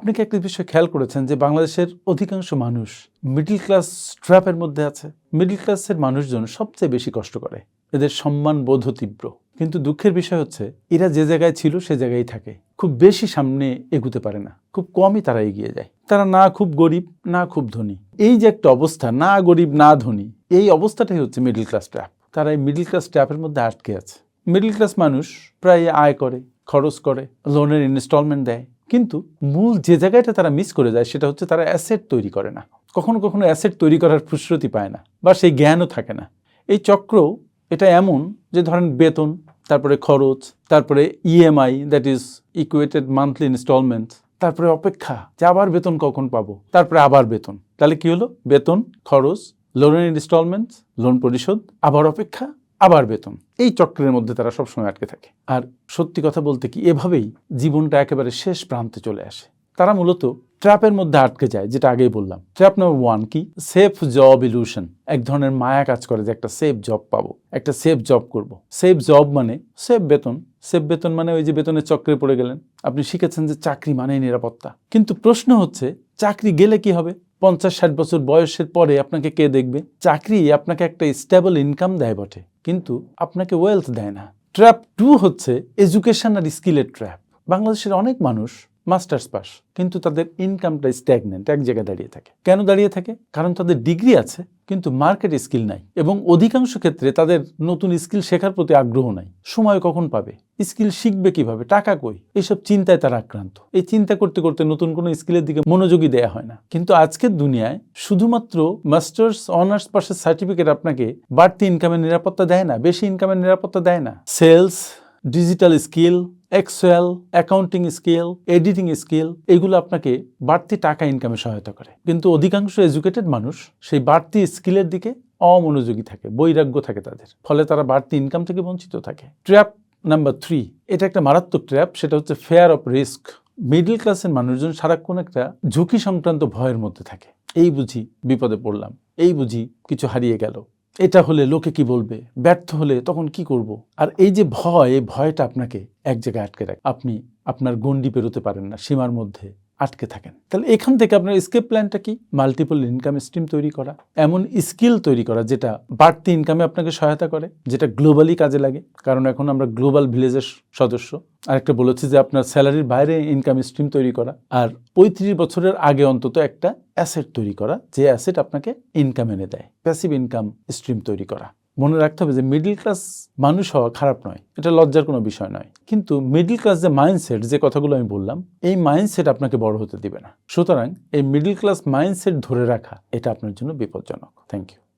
আপনি কি একটা বিষয় খেয়াল করেছেন যে বাংলাদেশের অধিকাংশ মানুষ মিডল ক্লাস ট্র্যাপের মধ্যে আছে? মিডল ক্লাসের মানুষজন সবচেয়ে বেশি কষ্ট করে। এদের সম্মান বোধ তীব্র। কিন্তু দুঃখের বিষয় হচ্ছে, এরা যে জায়গায় ছিল সে জায়গায় থাকে। খুব বেশি সামনে এগুতে পারে না। খুব কমই তারা এগিয়ে যায়। তারা না খুব গরিব, না খুব ধনী। এই যে একটা অবস্থা, না গরিব, না ধনী, এই অবস্থাটাই হচ্ছে মিডল ক্লাস ট্র্যাপ তারা এই মিডল ক্লাস ট্র্যাপের মধ্যে আটকে আছে। মিডল ক্লাস মানুষ প্রায় আয় করে, খরচ করে লোনের ইনস্টলমেন্ট দেয়। কিন্তু মূল যে জায়গাটা তারা মিস করে যায় সেটা হচ্ছে তারা অ্যাসেট তৈরি করে না। কখনো কখনো অ্যাসেট তৈরি করার ফুসরতি পায় না বা সেই জ্ঞানও থাকে না। এই চক্র এটা এমন যে ধরেন বেতন, তারপরে খরচ, তারপরে EMI that is equated monthly installment তারপরে অপেক্ষা যে আবার বেতন কখন পাবো, তারপরে আবার বেতন। তাহলে কি হলো? বেতন, খরচ লোনের ইনস্টলমেন্ট লোন পরিশোধ, আবার অপেক্ষা আবার বেতন। এই চক্রের মধ্যে তারা সবসময় আটকে থাকে। আর সত্যি কথা বলতে কি, এভাবেই জীবনটা একেবারে শেষ প্রান্তে চলে আসে। তারা মূলত ট্র্যাপের মধ্যে আটকে যায়, যেটা আগেই বললাম। ট্র্যাপ নাম্বার ওয়ান কি? সেফ জব ইলিউশন এক ধরনের মায়া কাজ করে যে একটা সেফ জব পাবো, একটা সেফ জব করব। সেফ জব মানে সেফ বেতন। সেফ বেতন মানে ওই যে বেতনের চক্রে পড়ে গেলেন। আপনি শিখেছেন যে চাকরি মানেই নিরাপত্তা। কিন্তু প্রশ্ন হচ্ছে, চাকরি গেলে কি হবে? পঞ্চাশ ষাট বছর বয়সের পরে আপনাকে কে দেখবে? চাকরি আপনাকে একটা স্টেবল ইনকাম দেয় বটে, কিন্তু আপনাকে ওয়েলথ দেয় না। ট্র্যাপ টু হচ্ছে এডুকেশন আর স্কিলের ট্র্যাপ বাংলাদেশের অনেক মানুষ মাস্টার্স পাস, কিন্তু তাদের ইনকামটা স্ট্যাগনেন্ট এক জায়গায় দাঁড়িয়ে থাকে। কেন দাঁড়িয়ে থাকে? কারণ তাদের ডিগ্রি আছে, কিন্তু মার্কেট স্কিল নাই এবং অধিকাংশ ক্ষেত্রে তাদের নতুন স্কিল শেখার প্রতি আগ্রহ নাই। সময় কখন পাবে? স্কিল শিখবে কীভাবে? টাকা কই? এইসব চিন্তায় তারা আক্রান্ত। এই চিন্তা করতে করতে নতুন কোনো স্কিলের দিকে মনোযোগী দেয়া হয় না। কিন্তু আজকের দুনিয়ায় শুধুমাত্র মাস্টার্স অনার্স পাশের সার্টিফিকেট আপনাকে বাড়তি ইনকামের নিরাপত্তা দেয় না, বেশি ইনকামের নিরাপত্তা দেয় না। Sales digital skill excel accounting skill editing skill এগুলো আপনাকে বাড়তি টাকা ইনকামে সহায়তা করে। কিন্তু অধিকাংশ এডুকেটেড মানুষ সেই বাড়তি স্কিলের দিকে অমনোযোগী থাকে, বৈরাগ্য থাকে তাদের। ফলে তারা বাড়তি ইনকাম থেকে বঞ্চিত থাকে। ট্র্যাপ নাম্বার থ্রি এটা একটা মারাত্মক ট্র্যাপ সেটা হচ্ছে ফেয়ার অফ রিস্ক মিডল ক্লাসের মানুষজন সারাক্ষণ একটা ঝুঁকি সংক্রান্ত ভয়ের মধ্যে থাকে। এই বুঝি বিপদে পড়লাম, এই বুঝি কিছু হারিয়ে গেল। এটা হলে লোকে কি বলবে? ব্যর্থ হলে তখন কি করব? আর এই যে ভয়, এই ভয়টা আপনাকে এক জায়গায় আটকে রাখে। আপনি আপনার গণ্ডি পেরোতে পারেন না, সীমার মধ্যে আটকে থাকেন। তাহলে এখান থেকে আপনার স্কেপ প্ল্যানটা কি? মাল্টিপল ইনকাম স্ট্রিম তৈরি করা, এমন স্কিল তৈরি করা যেটা বাড়তি ইনকামে আপনাকে সহায়তা করে, যেটা গ্লোবালি কাজে লাগে। কারণ এখন আমরা গ্লোবাল ভিলেজের সদস্য। আরেকটা বলেছি যে আপনার স্যালারির বাইরে ইনকাম স্ট্রিম তৈরি করা আর পঁয়ত্রিশ বছরের আগে অন্তত একটা অ্যাসেট তৈরি করা, যে অ্যাসেট আপনাকে ইনকাম এনে দেয় প্যাসিভ ইনকাম স্ট্রিম তৈরি করা। মনে রাখতে হবে যে মিডল ক্লাস মানুষ হওয়া খারাপ নয়। এটা লজ্জার কোনো বিষয় নয়। কিন্তু মিডল ক্লাস যে মাইন্ডসেট যে কথাগুলো আমি বললাম, এই মাইন্ডসেট আপনাকে বড় হতে দিবে না। সুতরাং এই মিডল ক্লাস মাইন্ডসেট ধরে রাখা, এটা আপনার জন্য বিপজ্জনক। Thank you